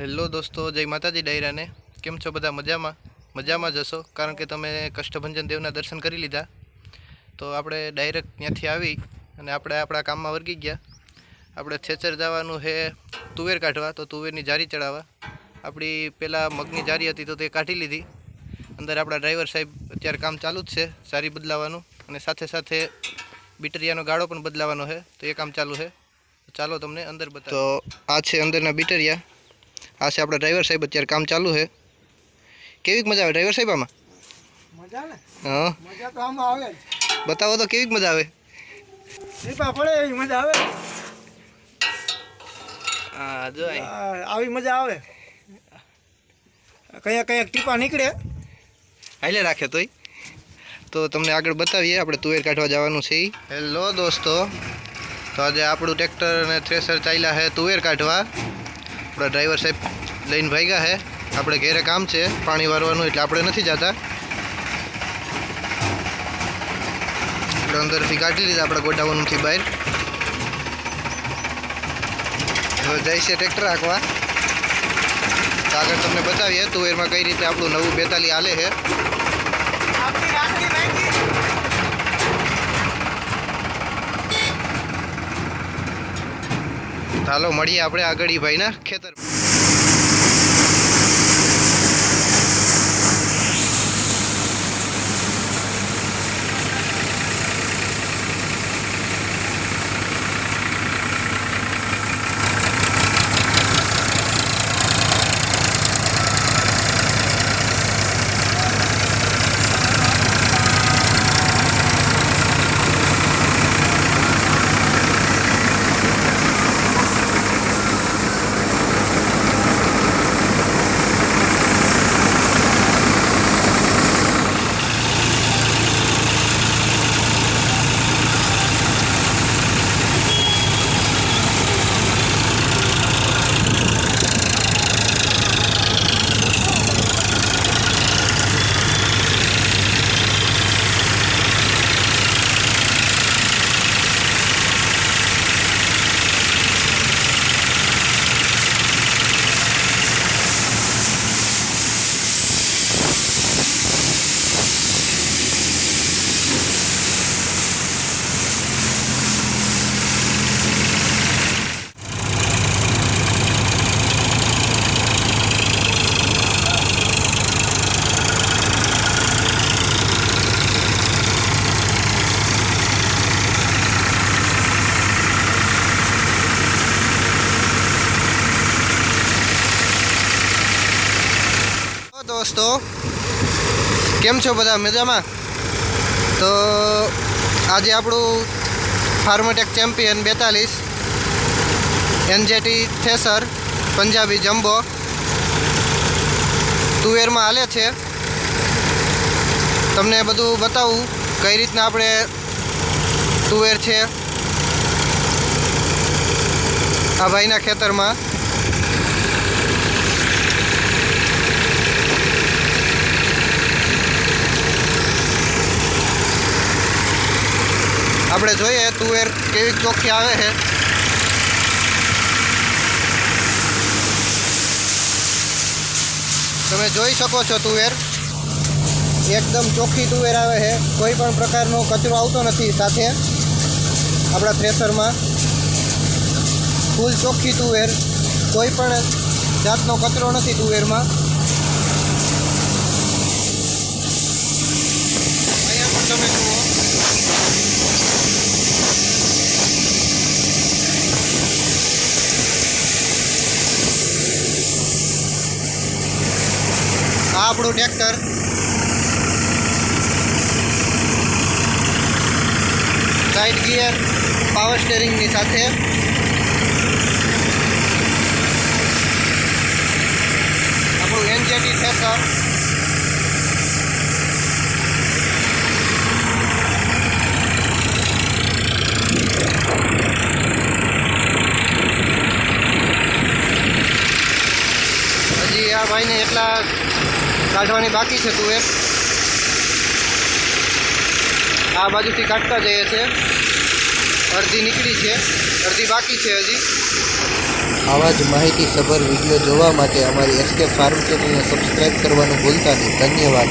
Hello દોસ્તો, જય માતાજી ડાયરાને. કેમ છો બધા? મજામાં? મજામાં જશો કારણ કે તમે કષ્ટભંજન દેવના દર્શન કરી લીધા. તો આપણે ડાયરેક્ટ ત્યાંથી આવી અને આપણે આપણા કામમાં વર્ગી ગયા. આપણે થેચર જવાનું છે તુવેર કાઢવા, તો તુવેરની જારી ચડાવવા. આપણી પહેલાં મગની જારી હતી તો તે કાઢી લીધી. અંદર આપણા ડ્રાઈવર સાહેબ અત્યારે કામ ચાલુ જ છે, સારી બદલાવાનું. અને સાથે સાથે બીટરિયાનો ગાળો પણ બદલાવાનો છે તો એ કામ ચાલુ છે ચાલો તમને અંદર બતાવો. તો આ છે અંદરના બીટરિયા. આ છે આપણા ડ્રાઈવર સાહેબ અત્યારે કામ ચાલુ છે. કેવીક મજા આવે ડ્રાઈવર સાહેબ આમાં? મજા ને હા. મજા તો આમાં આવે બતાવો તો કેવીક મજા આવે? ટીપા પડે એવી મજા આવે? હા જો. આવી મજા આવે? કયા કયા ટીપા નીકળે? હાલે રાખે તોય. તો તમને આગળ બતાવીએ આપણે તુવેર કાઢવા જવાનું છે. હેલો દોસ્તો. તો આજે આપણું ટ્રેક્ટર અને થ્રેસર ચાલ્યા છે તુવેર કાઢવા. આપણા ડ્રાઈવર સાહેબ લઈને ભાગ્યા છે આપણે ઘેરે કામ છે, પાણી વારવાનું એટલે આપણે નથી જતા. આપણે અંદરથી કાઢી લીધા, આપણા ગોડાઉનથી બહાર. હવે જાય છે ટ્રેક્ટર આંકવા આગળ તમને બતાવીએ તુવેરમાં કઈ રીતે આપણું નવું બેતાલી હાલે છે. ચાલો મળીએ આપણે આગળ ભાઈના ખેતર તો દોસ્તો કેમ છો બધા? મજામાં? તો આજે આપણું ફાર્મટેક ચેમ્પિયન બેતાલીસ, એનજેટી થેસર, પંજાબી જમ્બો તુવેરમાં હાલે છે. તમને બધું બતાવું કઈ રીતના આપણે તુવેર છે. આ ભાઈના ખેતરમાં આપણે જોઈએ તુવેર કેવી ચોખ્ખી આવે છે. તમે જોઈ શકો છો તુવેર એકદમ ચોખ્ખી તુવેર આવે છે. કોઈ પણ પ્રકારનો કચરો આવતો નથી સાથે આપણા થ્રેસરમાં ફૂલ ચોખ્ખી તુવેર કોઈ પણ જાતનો કચરો નથી તુવેરમાં આ આપણું ટ્રેક્ટર સાઈડ ગિયર પાવર સ્ટેરિંગની સાથે. આપણું એનજેટી થેસર ભાઈને એટલા કાઢવાની બાકી છે તુવેર આ બાજુથી કાઢતા જઈએ છે. અડધી નીકળી છે. અડધી બાકી છે હજી. આવા જ માહિતીસભર વીડિયો જોવા માટે અમારી એસકે ફાર્મ ચેનલને સબસ્ક્રાઇબ કરવાનું ભૂલતા નહીં. ધન્યવાદ.